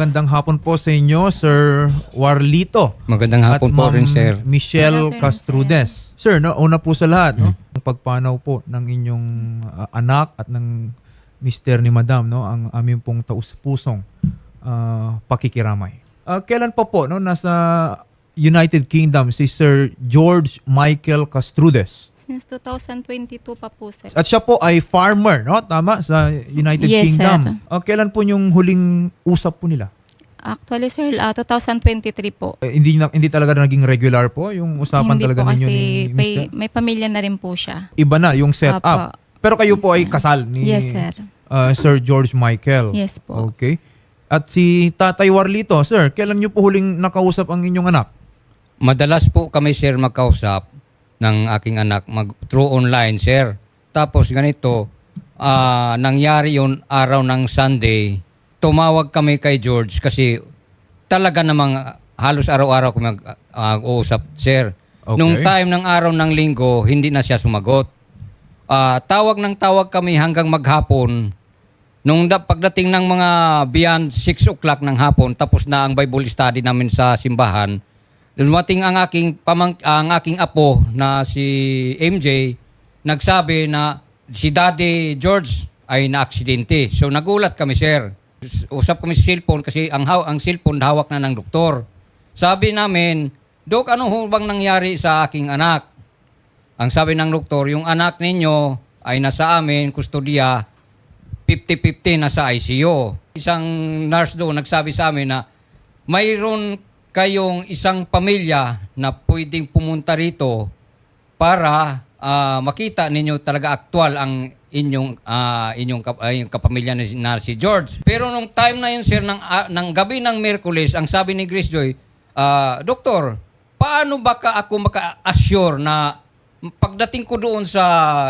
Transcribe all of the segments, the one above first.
magandang hapon po sa inyo, Sir Warlito. Magandang hapon po rin, sir. Michelle Castrudes. Sir, no, una po sa lahat, no, Mm-hmm. ang pagpanaw po ng inyong uh, anak at ng mister ni Madam, no, ang aming pong taus-pusong uh, pakikiramay. Uh, kailan pa po, no, nasa United Kingdom si Sir George Michael Castrudes. Since 2022 pa po, sir. At siya po ay farmer, no? Tama sa United Yes, Kingdom. sir. Uh, kailan po yung huling usap po nila? Actually, sir, ah, 2023 po. Eh, hindi na, hindi talaga naging regular po yung usapan Hindi talaga po ninyo kasi ni may, Mr. may pamilya na rin po siya. Iba na yung setup. Apo. Pero kayo po ay sir. kasal ni Yes, sir. uh, Sir George Michael. Yes po. Okay. At si Tatay Warlito, sir, kailan niyo po huling nakausap ang inyong anak? Madalas po kami, sir, magkausap ng aking anak mag through online, sir. Tapos ganito, ah, nangyari yun araw ng Sunday. Tumawag kami kay George kasi talaga namang halos araw-araw kami mag-uusap, sir. Okay. Nung time ng araw ng linggo, hindi na siya sumagot. Ah, tawag ng tawag kami hanggang maghapon. Nung da- pagdating ng mga beyond 6 o'clock ng hapon, tapos na ang Bible study namin sa simbahan, dumating ang aking, pamang, ang aking apo na si MJ, nagsabi na si Daddy George ay naaksidente. So nagulat kami, sir. Usap kami sa cellphone kasi ang, haw- ang cellphone hawak na ng doktor. Sabi namin, Dok, ano ho bang nangyari sa aking anak? Ang sabi ng doktor, yung anak ninyo ay nasa amin, kustodiya, 50-50 na sa ICU. Isang nurse doon nagsabi sa amin na mayroon kayong isang pamilya na pwedeng pumunta rito para ah, makita ninyo talaga aktual ang inyong ah, inyong kap- yung kapamilya na, na si George. Pero nung time na yun sir ng ah, ng gabi ng Miyerkules, ang sabi ni Grace Joy, ah, Doktor, paano ba ka ako maka-assure na pagdating ko doon sa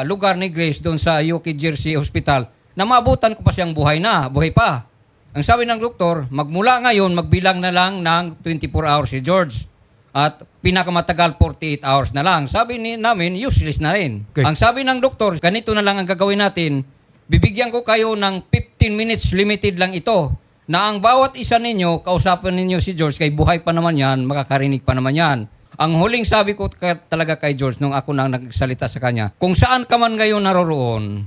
lugar ni Grace, doon sa UK Jersey Hospital, na maabutan ko pa siyang buhay na, buhay pa. Ang sabi ng doktor, magmula ngayon, magbilang na lang ng 24 hours si George. At pinakamatagal 48 hours na lang. Sabi ni namin, useless na rin. Okay. Ang sabi ng doktor, ganito na lang ang gagawin natin. Bibigyan ko kayo ng 15 minutes limited lang ito. Na ang bawat isa ninyo, kausapin ninyo si George, kay buhay pa naman yan, makakarinig pa naman yan. Ang huling sabi ko talaga kay George nung ako nang nagsalita sa kanya, kung saan ka man ngayon naroroon,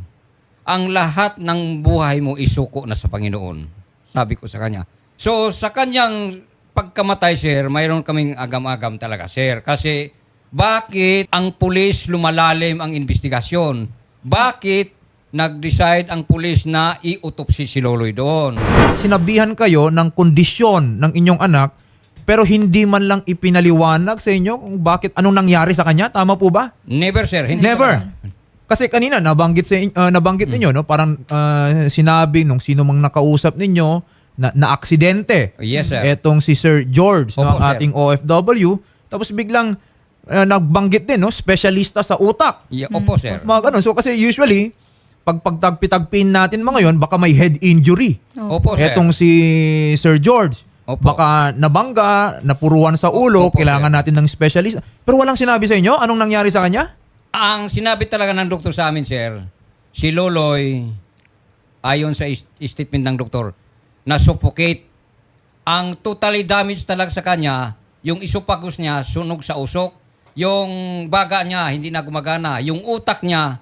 ang lahat ng buhay mo isuko na sa Panginoon. Sabi ko sa kanya. So sa kanyang pagkamatay, sir, mayroon kaming agam-agam talaga, sir. Kasi bakit ang pulis lumalalim ang investigasyon? Bakit nag-decide ang pulis na i-autopsy si Loloy doon? Sinabihan kayo ng kondisyon ng inyong anak pero hindi man lang ipinaliwanag sa inyo kung bakit anong nangyari sa kanya. Tama po ba? Never, sir. Hindi Never. Kasi kanina nabanggit sa uh, nabanggit Hmm. ninyo no parang uh, sinabi nung sino mang nakausap ninyo na na aksidente. Yes, sir. Etong si Sir George no, ang Opo, ating OFW tapos biglang uh, nagbanggit din no specialista sa utak. Yeah, opo, sir. Mga ganun. So kasi usually pag pagtagpi-tagpin natin mga yon baka may head injury. Opo, sir. Etong si Sir George. Opo. Baka nabangga, napuruan sa ulo, Opo, kailangan sir. natin ng specialist. Pero walang sinabi sa inyo anong nangyari sa kanya? Ang sinabi talaga ng doktor sa amin, sir, si Loloy, ayon sa statement ng doktor, na suffocate. Ang totally damage talaga sa kanya, yung esophagus niya, sunog sa usok. Yung baga niya, hindi na gumagana. Yung utak niya,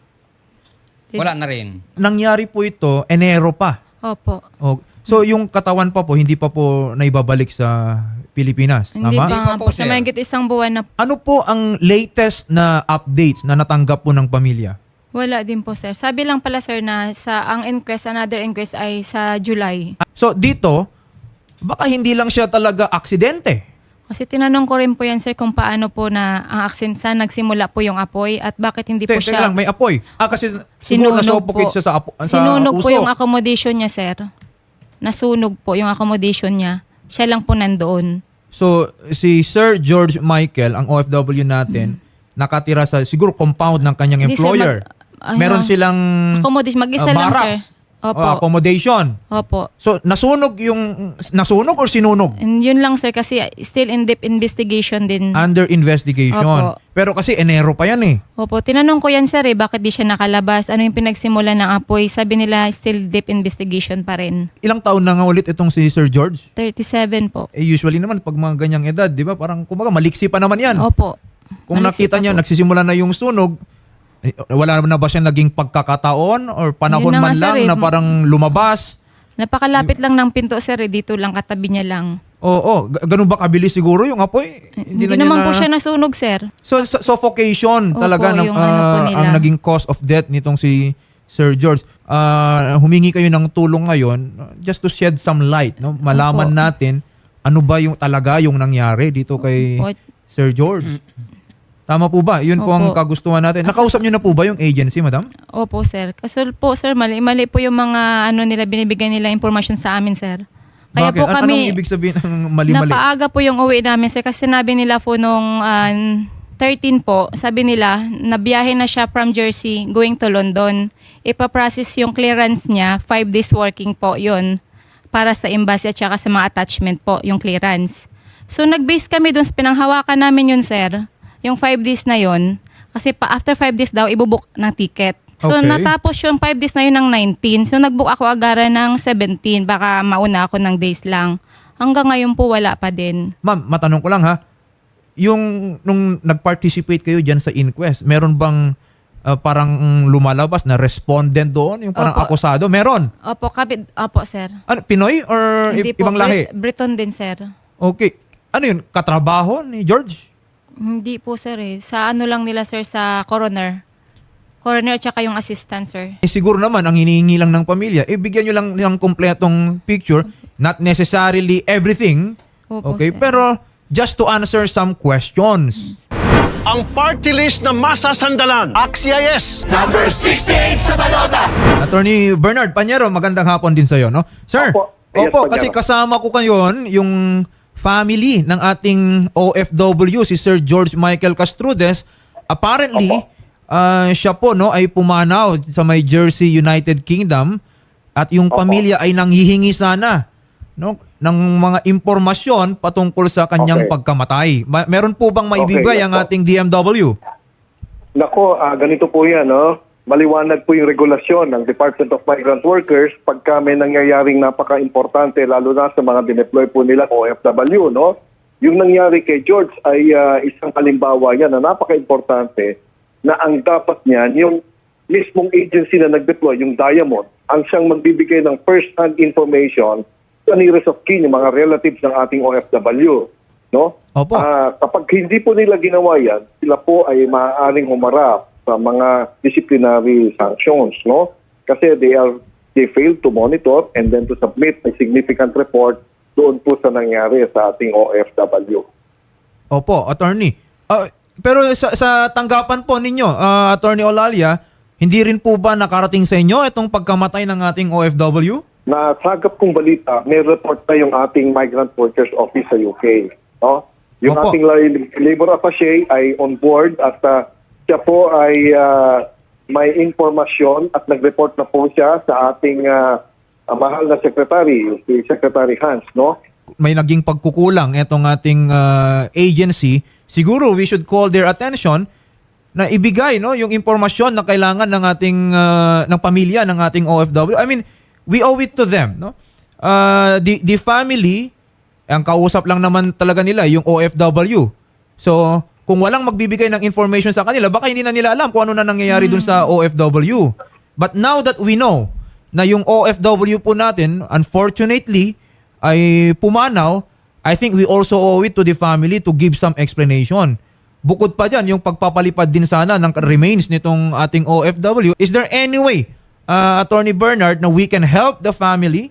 wala na rin. Nangyari po ito Enero pa. Opo. O, so yung katawan pa po hindi pa po naibabalik sa Pilipinas. Hindi Tama? pa, Hindi pa nga po, po. Sa sir. mahigit isang buwan na Ano po ang latest na updates na natanggap po ng pamilya? wala din po, sir. Sabi lang pala, sir, na sa ang inquest, another inquest ay sa July. So dito, baka hindi lang siya talaga aksidente. Kasi tinanong ko rin po yan, sir, kung paano po na ang aksin saan nagsimula po yung apoy at bakit hindi po Teka siya... lang, may apoy. Ah, kasi siguro Sinunog po. siya sa, apo, sa Sinunog po usok. yung accommodation niya, sir. Nasunog po yung accommodation niya. Siya lang po nandoon. So, si Sir George Michael, ang OFW natin, nakatira sa siguro compound ng kanyang Hindi, sir, employer. mag- ay, Meron ah, silang Accommodation, mag-isa ah, lang, sir. barracks. Opo. o accommodation. Opo. So, nasunog yung, nasunog or sinunog? And yun lang sir kasi still in deep investigation din. Under investigation. Opo. Pero kasi Enero pa yan eh. Opo, tinanong ko yan sir eh, bakit di siya nakalabas? Ano yung pinagsimula ng apoy? Sabi nila still deep investigation pa rin. Ilang taon na nga ulit itong si Sir George? 37 po. Eh usually naman pag mga ganyang edad, 'di ba? Parang kumbaga maliksi pa naman 'yan. Opo. Kung Malisi nakita pa niya po. nagsisimula na yung sunog, wala na ba siya naging pagkakataon or panahon Yun na man nga, lang sir, eh. na parang lumabas? Napakalapit lang ng pinto sir eh, dito lang katabi niya lang. Oo, ga- ganun ba kabilis siguro yung apoy? Hindi, na niya naman na- po siya nasunog sir. So, so- suffocation Opo, talaga ng, yung ano po ah, nila. ang naging cause of death nitong si Sir George. Ah, humingi kayo ng tulong ngayon uh, just to shed some light, no? Malaman Opo. natin ano ba yung talaga yung nangyari dito kay Opo. Sir George. Tama po ba? Yun po ang kagustuhan natin. Nakausap niyo na po ba yung agency, madam? Opo sir. Kasi po sir, mali-mali po yung mga ano nila, binibigay nila impormasyon sa amin sir. Kaya Bakit? po An- kami, Anong ibig sabihin ng mali-mali? napaaga po yung uwi namin sir kasi sinabi nila po nung ah, 13 po, sabi nila, nabiyahe na siya from Jersey going to London. Ipaprocess yung clearance niya, 5 days working po yon para sa embassy at saka sa mga attachment po, yung clearance. So nag-base kami dun sa pinanghawakan namin yun sir, yung 5 days na yon kasi pa after 5 days daw, ibubuk ng ticket. So Okay. natapos yung 5 days na yun ng 19. So nagbook ako agara ng 17. Baka mauna ako ng days lang. Hanggang ngayon po wala pa din. Ma'am, matanong ko lang ha. Yung nung nag-participate kayo diyan sa inquest, meron bang ah, parang lumalabas na respondent doon, yung parang Opo. akusado? Meron. Opo, kapit. Opo, sir. Ano, Pinoy or i- ibang lahi? Brit- Briton din, sir. Okay. Ano yun? Katrabaho ni George? Hindi po, sir eh. Sa ano lang nila, sir, sa coroner. Coroner at saka yung assistant, sir. Eh, siguro naman, ang hinihingi lang ng pamilya, eh, bigyan nyo lang ng kompletong picture. Not necessarily everything. Opo, okay? sir. Pero just to answer some questions. ang party list na masasandalan. Axia yes! Attorney Bernard Panyero, magandang hapon din sa'yo, no? Sir, Opo. Yes, opo, Panyero. kasi kasama ko kayon yung family ng ating OFW, si Sir George Michael Castrudes. Apparently, ah, siya po no, ay pumanaw sa may Jersey, United Kingdom at yung pamilya ay nanghihingi sana no, ng mga impormasyon patungkol sa kanyang Okay. pagkamatay. Ma- meron po bang maibigay yes ang ating DMW? Nako, ah, ganito po yan, no? Maliwanag po yung regulasyon ng Department of Migrant Workers pagka may nangyayaring napaka-importante, lalo na sa mga dineploy po nila OFW, no? Yung nangyari kay George ay ah, isang halimbawa yan na napaka-importante na ang dapat niyan, yung mismong agency na nag-deploy, yung Diamond, ang siyang magbibigay ng first-hand information sa nearest of kin, yung mga relatives ng ating OFW. No? Opo. Ah, kapag hindi po nila ginawa yan, sila po ay maaaring humarap sa mga disciplinary sanctions, no? Kasi they are they failed to monitor and then to submit a significant report doon po sa nangyari sa ating OFW. Opo, attorney. Ah, pero sa, sa tanggapan po ninyo, ah, attorney Olalia, hindi rin po ba nakarating sa inyo itong pagkamatay ng ating OFW? Na sagap kong balita, may report na yung ating Migrant Workers Office sa UK. No? Yung Opo. ating la- labor attaché ay on board at ah, siya po ay ah, may informasyon at nag-report na po siya sa ating ah, mahal na secretary, si Secretary Hans. No? May naging pagkukulang itong ating ah, agency. Siguro we should call their attention na ibigay no yung impormasyon na kailangan ng ating ah, ng pamilya ng ating OFW. I mean, we owe it to them, no? Ah, the the family ang kausap lang naman talaga nila yung OFW. So, kung walang magbibigay ng information sa kanila, baka hindi na nila alam kung ano na nangyayari dun sa OFW. But now that we know na yung OFW po natin, unfortunately, ay pumanaw, I think we also owe it to the family to give some explanation. Bukod pa dyan, yung pagpapalipad din sana ng remains nitong ating OFW. Is there any way, uh, Attorney Bernard, na we can help the family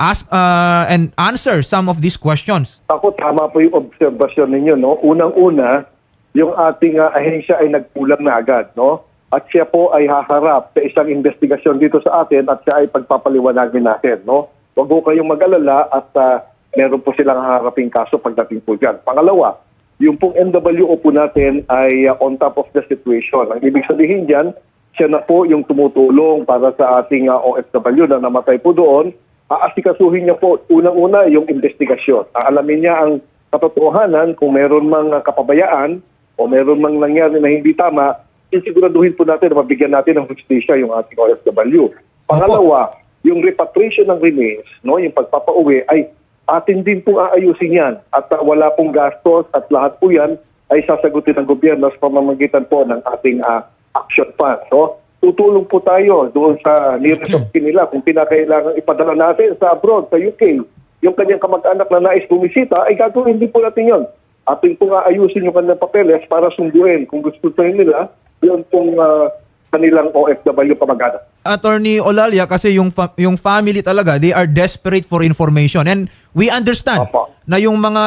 ask uh, and answer some of these questions? Ako, tama po yung obserbasyon ninyo. No? Unang-una, yung ating ah, ahensya ay nagkulang na agad. No? At siya po ay haharap sa isang investigasyon dito sa atin at siya ay pagpapaliwanagin natin. No? Huwag po kayong mag-alala at ah, meron po silang haharaping kaso pagdating po dyan. Pangalawa, yung pong NWO po natin ay ah, on top of the situation. Ang ibig sabihin dyan, siya na po yung tumutulong para sa ating ah, OFW na namatay po doon. Aasikasuhin niya po unang-una yung investigasyon. Aalamin niya ang katotohanan kung meron mang kapabayaan o meron mang nangyari na hindi tama, isiguraduhin po natin na mabigyan natin ng justisya yung ating OFW. Pangalawa, yung repatriation ng remains, no, yung pagpapauwi ay atin din pong aayusin yan at uh, wala pong gastos at lahat po yan ay sasagutin ng gobyerno sa pamamagitan po ng ating uh, action fund. So, tutulong po tayo doon sa nearest of kin nila kung pinakailangan ipadala natin sa abroad, sa UK, yung kanyang kamag-anak na nais bumisita, ay gagawin din po natin yun. Ating po nga ayusin yung kanilang papeles para sunduin kung gusto tayo nila, yun pong uh, kanilang OFW kamag-anak. Attorney Olalia kasi yung fa- yung family talaga they are desperate for information and we understand Opo. na yung mga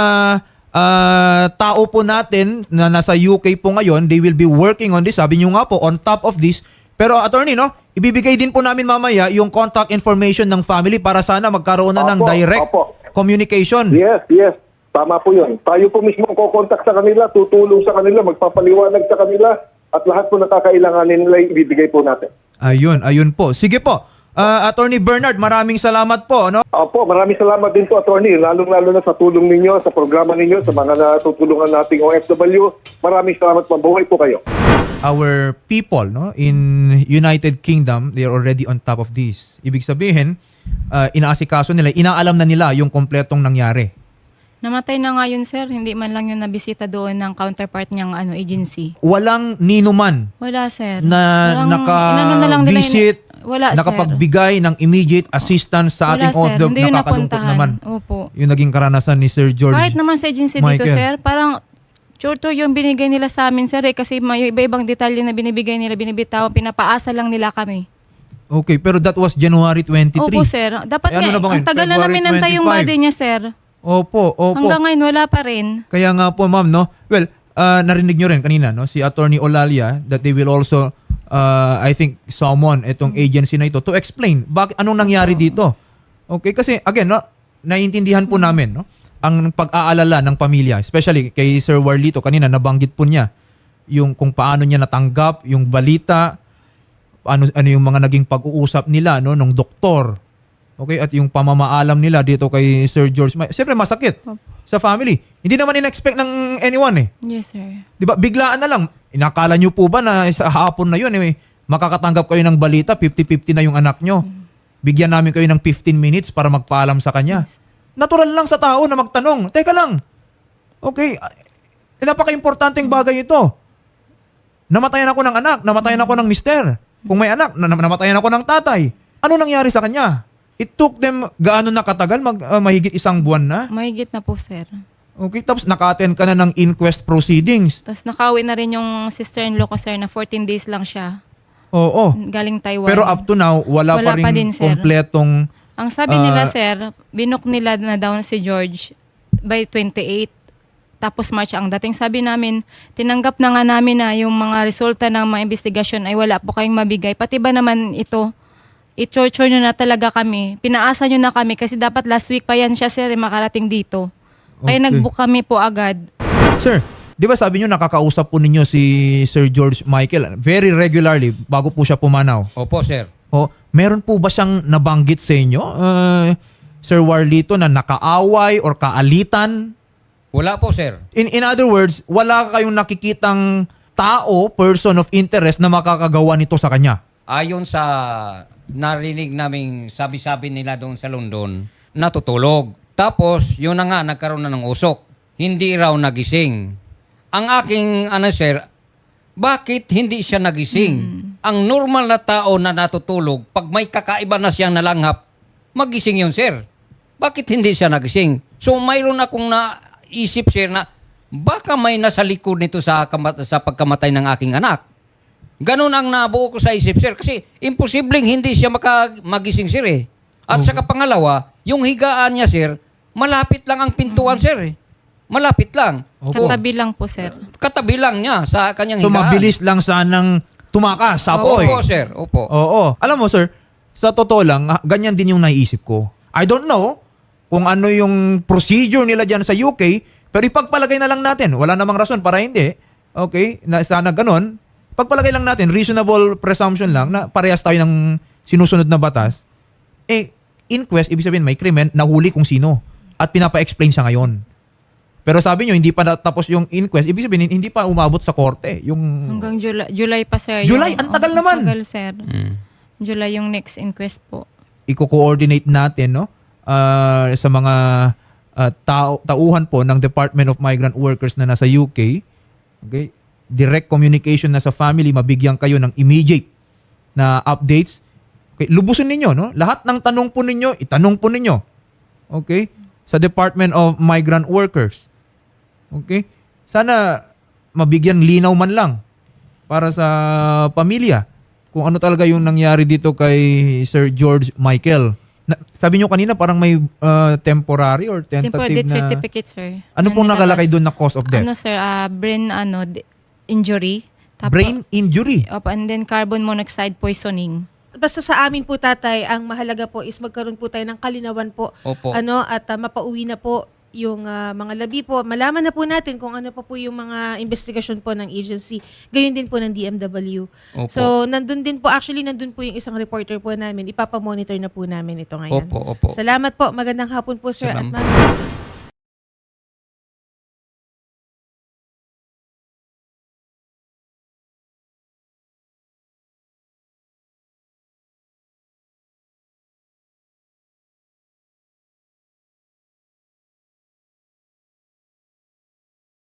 ah, tao po natin na nasa UK po ngayon they will be working on this sabi niyo nga po on top of this pero attorney no ibibigay din po namin mamaya yung contact information ng family para sana magkaroon na ng Opo, direct opo. communication Yes, yes. Tama po yun. Tayo po mismo ang kukontak sa kanila, tutulong sa kanila, magpapaliwanag sa kanila, at lahat po nakakailanganin nila ibibigay po natin. ayun ayun po sige po Ah, attorney Bernard maraming salamat po no Opo, maraming salamat din po, attorney. Lalong-lalo na sa tulong ninyo, sa programa ninyo, sa mga natutulungan nating OFW. Maraming salamat po. Buhay po kayo. our people no in United Kingdom they are already on top of this ibig sabihin uh, inaasikaso nila inaalam na nila yung kompletong nangyari Namatay na nga yun, sir. Hindi man lang yung nabisita doon ng counterpart niyang ano, agency. walang ninuman Wala, sir. na Parang inano na lang nila naka-visit Wala, sir. nakapagbigay ng immediate assistance sa Wala, ating sir. OFW Hindi yun nakakalungkot napuntahan. naman Opo. yung naging karanasan ni Sir George Kahit naman sa agency dito, Michael. sir, parang shorter yung binigay nila sa amin, sir, eh, kasi may iba-ibang detalye na binibigay nila, binibitaw, pinapaasa lang nila kami. okay pero that was January 23 Opo, sir. Dapat Eh, ano nga, na ba ngayon? ang tagal na February namin nantay yung 25. body niya, sir. opo opo Hanggang ngayon, wala pa rin. Kaya nga po ma'am no. Well, ah, narinig nyo rin kanina no si Attorney Olalia that they will also uh, I think summon itong agency na ito to explain bakit anong nangyari dito. Okay kasi again no naiintindihan po namin no ang pag-aalala ng pamilya especially kay Sir Warlito kanina nabanggit po niya yung kung paano niya natanggap yung balita ano ano yung mga naging pag-uusap nila no nung doktor Okay, at yung pamamaalam nila dito kay Sir George, Ma- siyempre masakit Opo. sa family. Hindi naman in-expect ng anyone eh. Yes, sir. 'Di ba? Biglaan na lang. Inakala niyo po ba na sa hapon na 'yun eh makakatanggap kayo ng balita, 50-50 na yung anak nyo. Bigyan namin kayo ng 15 minutes para magpaalam sa kanya. Natural lang sa tao na magtanong, Teka lang. Okay, eh, napaka-importanteng bagay ito. Namatayan ako ng anak, namatayan ako ng mister. Kung may anak, na- namatayan ako ng tatay. Ano nangyari sa kanya? It took them gaano na katagal, mag, ah, mahigit isang buwan na. Mahigit na po, sir. Okay, tapos naka-attend ka na ng inquest proceedings. Tapos nakauwi na rin yung sister-in-law ko, sir, na 14 days lang siya. Oo. Galing Taiwan. Pero up to now, wala, Wala pa rin pa din, sir. kompletong... Ang sabi nila, Ah, sir, binook nila na daw si George by 28. Tapos March ang dating sabi namin, tinanggap na nga namin na yung mga resulta ng mga investigasyon ay wala po kayong mabigay. Pati ba naman ito, i-torture nyo na talaga kami. Pinaasa nyo na kami kasi dapat last week pa yan siya, sir, eh, makarating dito. Kaya Okay. nag-book kami po agad. Sir, di ba sabi nyo nakakausap po ninyo si Sir George Michael very regularly bago po siya pumanaw? Opo, sir. O, meron po ba siyang nabanggit sa inyo, uh, Sir Warlito, na nakaaway or kaalitan? Wala po, sir. In, in other words, wala kayong nakikitang tao, person of interest na makakagawa nito sa kanya? Ayon sa narinig naming sabi-sabi nila doon sa London, natutulog. Tapos, yun na nga, nagkaroon na ng usok. Hindi raw nagising. Ang aking, ano sir, bakit hindi siya nagising? Ang normal na tao na natutulog, pag may kakaiba na siyang nalanghap, magising yun, sir. Bakit hindi siya nagising? So, mayroon akong naisip, sir, na baka may nasa likod nito sa, sa pagkamatay ng aking anak. Ganun ang nabuo ko sa isip, sir. Kasi imposibleng hindi siya maka, magising, sir, eh. At saka pangalawa, yung higaan niya, sir, malapit lang ang pintuan, sir, eh. Malapit lang. Opo. Katabi lang po, sir. Katabi lang niya sa kanyang So higaan. mabilis lang sanang tumakas, sapoy. Opo, sir. Opo. Oo. Alam mo, sir, sa totoo lang, ah, ganyan din yung naiisip ko. I don't know kung ano yung procedure nila dyan sa UK, pero ipagpalagay na lang natin. Wala namang rason para hindi. Okay? Na sana ganon. Pagpalagay lang natin, reasonable presumption lang na parehas tayo ng sinusunod na batas, eh, inquest, ibig sabihin may krimen, nahuli kung sino. At pinapa-explain siya ngayon. Pero sabi nyo, hindi pa natapos yung inquest, ibig sabihin, hindi pa umabot sa korte. Yung, Hanggang July, July pa, sir. July? Yung- Ang tagal oh, naman. Ang tagal, sir. Mm. July yung next inquest po. i-coordinate natin no ah, sa mga ah, tao, tauhan po ng Department of Migrant Workers na nasa UK. Okay? Direct communication na sa family, mabigyan kayo ng immediate na updates. Okay, lubusin ninyo no. Lahat ng tanong po ninyo, itanong po ninyo. Okay? Sa Department of Migrant Workers. Okay? Sana mabigyan linaw man lang para sa pamilya kung ano talaga yung nangyari dito kay Sir George Michael. Na, sabi nyo kanina parang may uh, temporary or Temporary tentative death na... certificate, sir. Ano Na pong nakalakay doon na cause of death? Ano, sir, ah, brain ano, injury. Tapo- Brain injury. Opo, and then carbon monoxide poisoning. Basta sa amin po tatay, ang mahalaga po is magkaroon po tayo ng kalinawan po. Opo. Ano at ah, mapauwi na po yung ah, mga labi po. Malaman na po natin kung ano pa po yung mga investigasyon po ng agency. Gayon din po ng DMW. Opo. So, nandun din po, actually nandun po yung isang reporter po namin. Ipapamonitor na po namin ito ngayon. Opo, opo. Salamat po. Magandang hapon po, sir. Salamat. At ma'am.